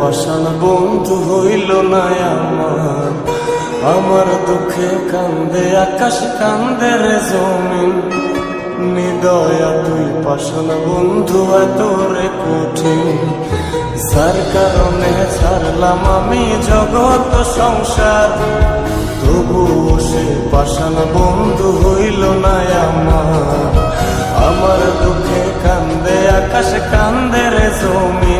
পাষাণ বন্ধু হইল না আমার। আমার দুঃখে কান্দে, আকাশ কান্দে রে জমিন। নিদয়া তুই পাষাণ বন্ধু, এত রে কঠিন। যার কারণে ছাড়লাম আমি জগৎ সংসার। তবুও সে পাষাণ বন্ধু হইল না আমার। আমার দুঃখে কান্দে, আকাশ কান্দে রে জমিন।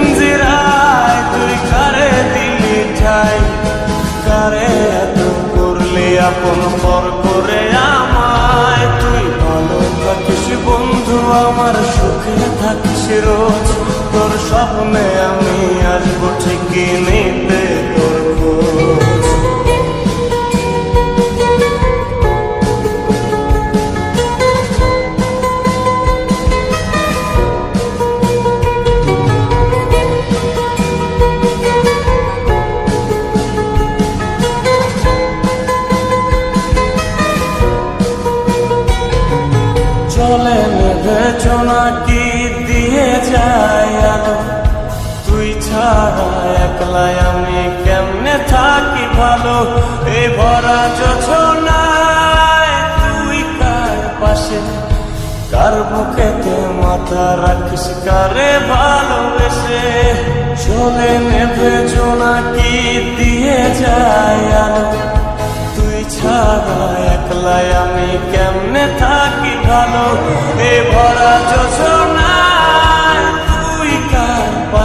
থাকিস রোজ। তোর স্বপ্নে আমি আসব ঠিকই নিতে চলে নেবে কি যায় আলো তুই ছাড়া আমি কেমনে থাকি ভালো? এ ভরা যোছনায় তুই কার পাশে? কার বুকেতে মাথা রাখিস, কারে ভালোবেসে? চলে নেবে কি দিয়ে যায় আলো? তুই ছাড়া একলাই আমি কেমনে থাকি ভালো? এ ভরা যোজনায় তুই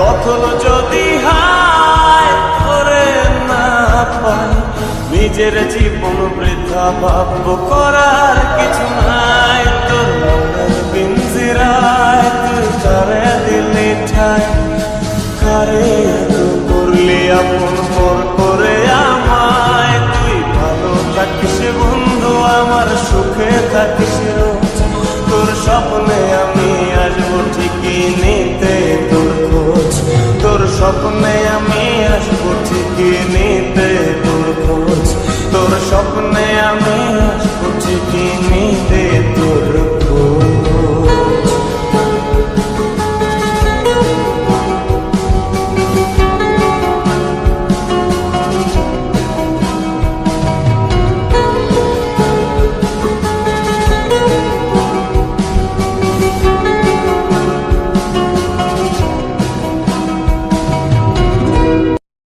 তখন যদি হায় তোরে না পাই নিজের জীবন বৃথা ভাব করার কিছু নাই। তোর মনের পিঞ্জিরায় তুই কারে দিলি ঠাই কারে করলি আপন পর করে আমায়? তুই ভালো থাকিস বন্ধু, আমার সুখে থাকিস।